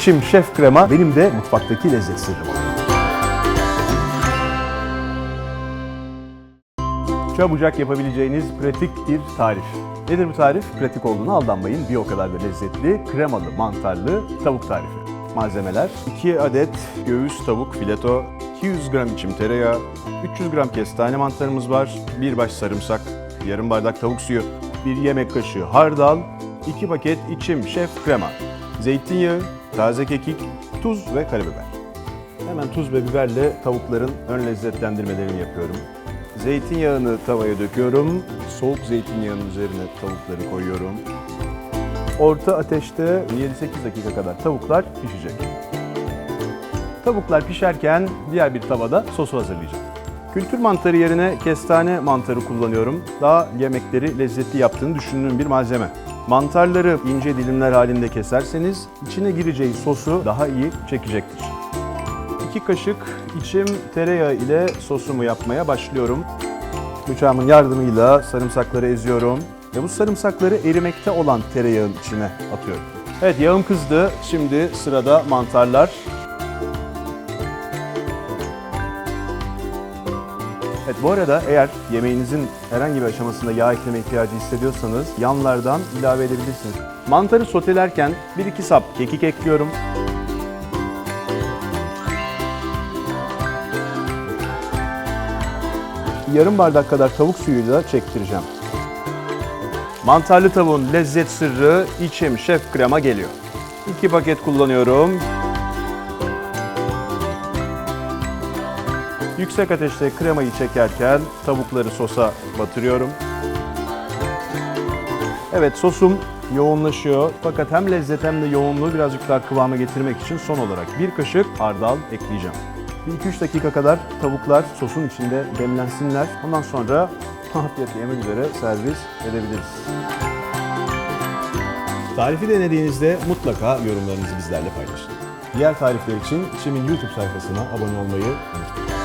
içim şef krema benim de mutfaktaki lezzet sırrım. Çabucak yapabileceğiniz pratik bir tarif. Nedir bu tarif? Pratik olduğunu aldanmayın. Bir o kadar da lezzetli, kremalı, mantarlı tavuk tarifi. Malzemeler 2 adet göğüs tavuk fileto, 200 gram içim tereyağı, 300 gram kestane mantarımız var, bir baş sarımsak, yarım bardak tavuk suyu, bir yemek kaşığı hardal, 2 paket içim şef krema, zeytinyağı, taze kekik, tuz ve karabiber. Hemen tuz ve biberle tavukların ön lezzetlendirmelerini yapıyorum. Zeytinyağını tavaya döküyorum. Soğuk zeytinyağının üzerine tavukları koyuyorum. Orta ateşte 7-8 dakika kadar tavuklar pişecek. Tavuklar pişerken diğer bir tavada sosu hazırlayacağım. Kültür mantarı yerine kestane mantarı kullanıyorum. Daha yemekleri lezzetli yaptığını düşündüğüm bir malzeme. Mantarları ince dilimler halinde keserseniz içine gireceği sosu daha iyi çekecektir. 2 kaşık içim tereyağı ile sosumu yapmaya başlıyorum. Bıçağımın yardımıyla sarımsakları eziyorum ve bu sarımsakları erimekte olan tereyağın içine atıyorum. Evet yağım kızdı. Şimdi sırada mantarlar. Evet bu arada eğer yemeğinizin herhangi bir aşamasında yağ ekleme ihtiyacı hissediyorsanız yanlardan ilave edebilirsiniz. Mantarı sotelerken 1-2 sap kekik ekliyorum. yarım bardak kadar tavuk suyuyla çektireceğim. Mantarlı tavuğun lezzet sırrı içim şef krema geliyor. 2 paket kullanıyorum. Yüksek ateşte kremayı çekerken tavukları sosa batırıyorum. Evet sosum yoğunlaşıyor fakat hem lezzet hem de yoğunluğu birazcık daha kıvama getirmek için son olarak bir kaşık hardal ekleyeceğim. 1-2-3 dakika kadar tavuklar sosun içinde demlensinler. Ondan sonra afiyetle yemek üzere servis edebiliriz. Tarifi denediğinizde mutlaka yorumlarınızı bizlerle paylaşın. Diğer tarifler için Çim'in YouTube sayfasına abone olmayı unutmayın.